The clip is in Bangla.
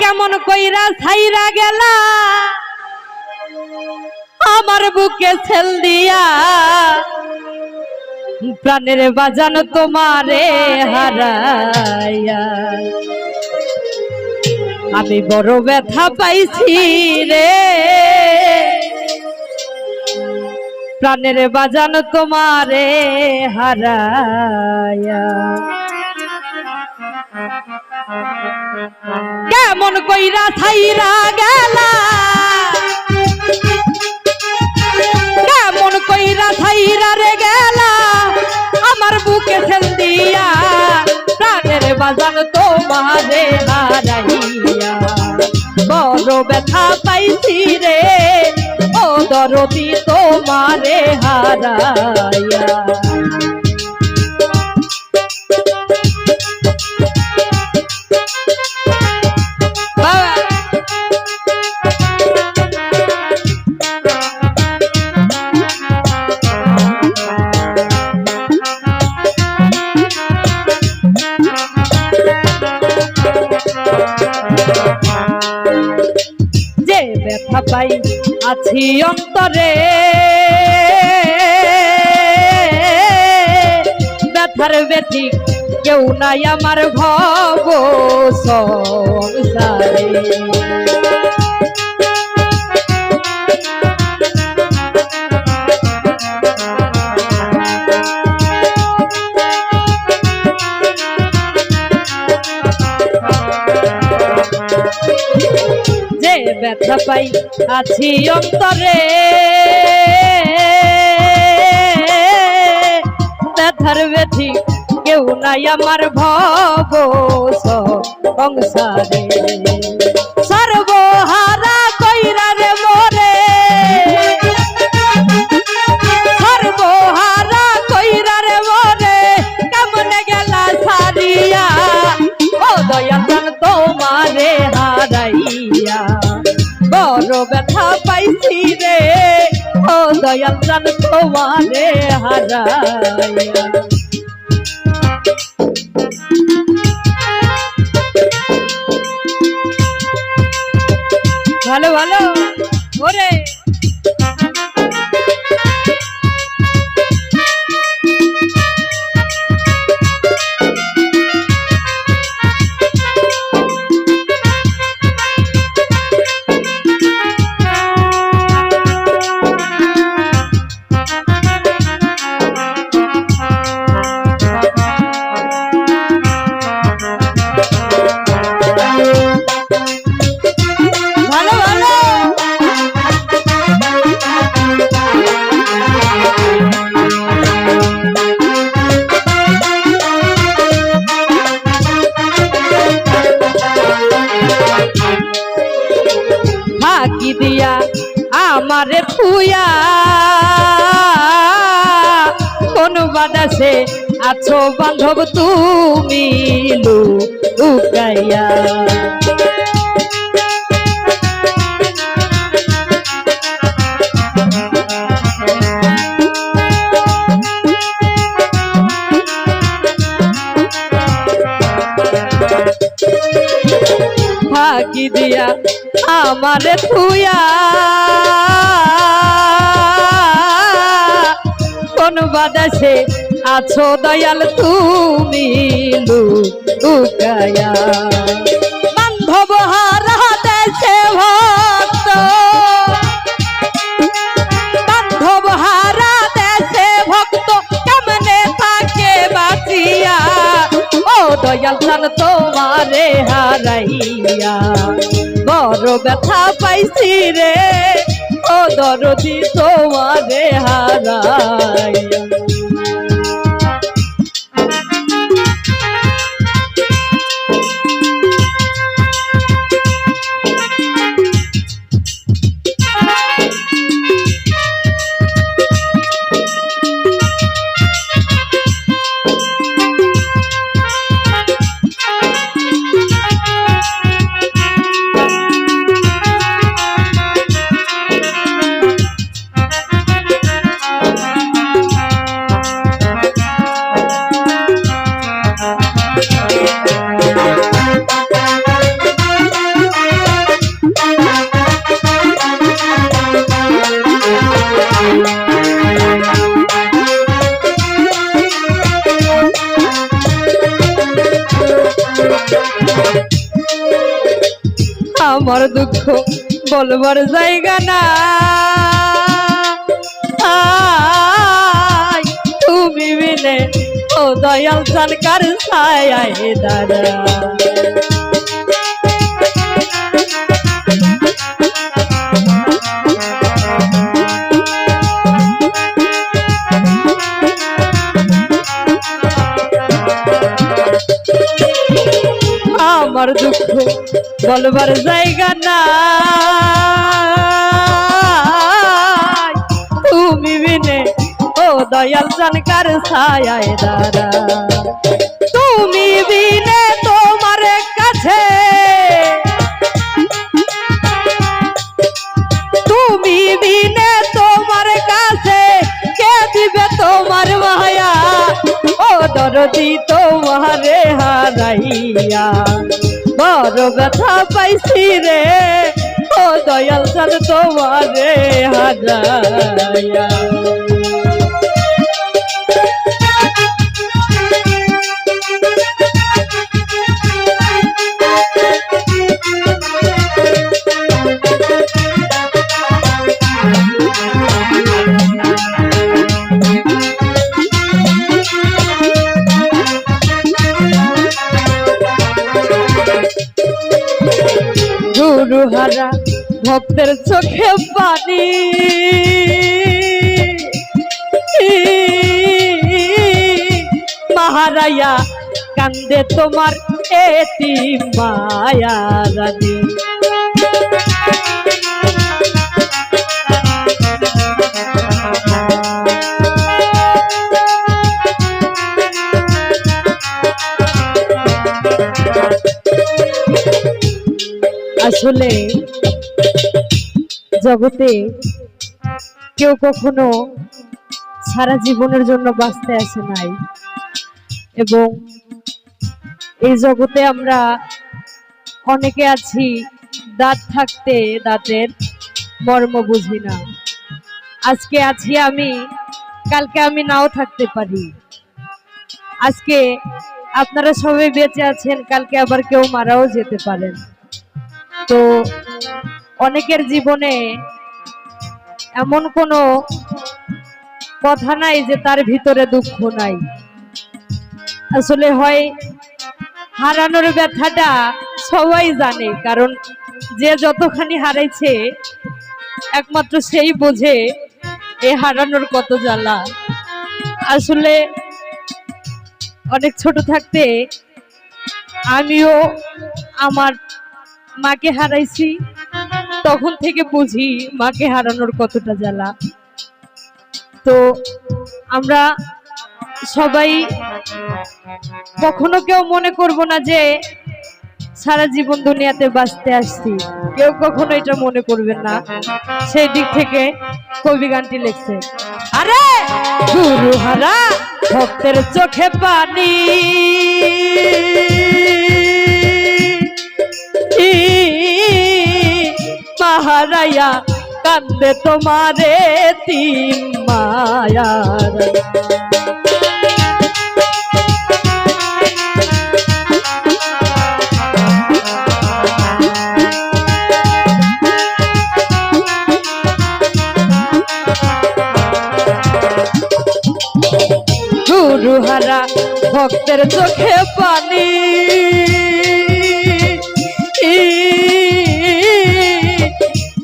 কেমন কইরা ছাইরা গেলা? আমার বুকে ছেল দিয়া প্রাণের বাজান তোমারে হারাইয়া। আমি বড় ব্যথা পাইছি রে। প্রাণের বাজান তোমারে হারাইয়া। কেমন কইরা ছাইরা গেলা? কেমন কইরা ছাইরা রে গেলা? আমার বুকে ছেল দিয়া, প্রাণের বাজান তোমারে হারাইয়া। বড় ব্যথা পাইছি রে, ও দরদি তোমারে হারাইয়া। আছি অন্তরে। ব্যথার ব্যথি কেউ নাই আমার ভব সংসারে। ব্যথা পাই আছি অন্তরে। ব্যথার ব্যথি কেউ নাই আমার ভব সংসারে। বড় ব্যথা পাইছি রে। ও দয়াল জান তোমারে হারাইয়া। ভালো ভালো। থুয়া কোন বাদাসে আছো বান্ধব তুমি লুকাইয়া। ফাঁকি দিয়া আমারে থুয়া বাদাসে, আছো দয়াল তুমি বান্ধব হারা দেশে ভক্ত। বান্ধব হারা দেশে ভক্ত, কেমনে থাকে বাঁচিয়া? ও দয়াল জান তোমারে হারাইয়া। বড় ব্যথা পাইছি রে দরদি তোমারে হারাইয়া। আমার দুঃখ বলবার জায়গা না তুমি মিলে ও দয়াল সরকার সায় দাদা বলবার জায়গা না তুমি বিনে, ও দয়াল জানকার ছায় দাদা তুমি বিনে তোমার কাছে। তুমি বিনে তোমার কাছে। কে দিবে তোমার মায়া? ও দরদি তোমারে হারাইয়া। বড় ব্যথা পাইছি রে। ও দয়াল চাল তোমারে হারাইয়া। গুরু হারা ভক্তের চোখে পানি। মহারায়া কান্দে তোমার এটি মায়া রানী। আসলে জগতে কেউ কখনো সারা জীবনের জন্য বাঁচতে আসে নাই। এবং এই জগতে আমরা অনেকে আছি, দাঁত থাকতে দাঁতের মর্ম বুঝি না। আজকে আছি আমি, কালকে আমি নাও থাকতে পারি। আজকে আপনারা সবাই বেঁচে আছেন, কালকে আবার কেউ মারাও যেতে পারেন। তো অনেকের জীবনে এমন কোনো কথা নাই যে তার ভিতরে দুঃখ নাই। আসলে হয়, হারানোর ব্যথাটা সবাই জানে, কারণ যে যতখানি হারাইছে, একমাত্র সেই বোঝে এ হারানোর কত জ্বালা। আসলে অনেক ছোট থাকতে আমিও আমার মাকে হারাইছি, তখন থেকে বুঝি মাকে হারানোর কতটা জ্বালা। তো আমরা সবাই কখনো কেউ মনে করব না যে সারা জীবন দুনিয়াতে বাঁচতে আসছি। কেউ কখনো এটা মনে করবেন না। সেই দিক থেকে কবি গানটি লিখছে, আরে গুরু হারা, ভক্তের চোখে পানি। মাহারায়া কান্দে তোমারে তিন মায়ার গুরু হারা ভক্তের চোখে পানি।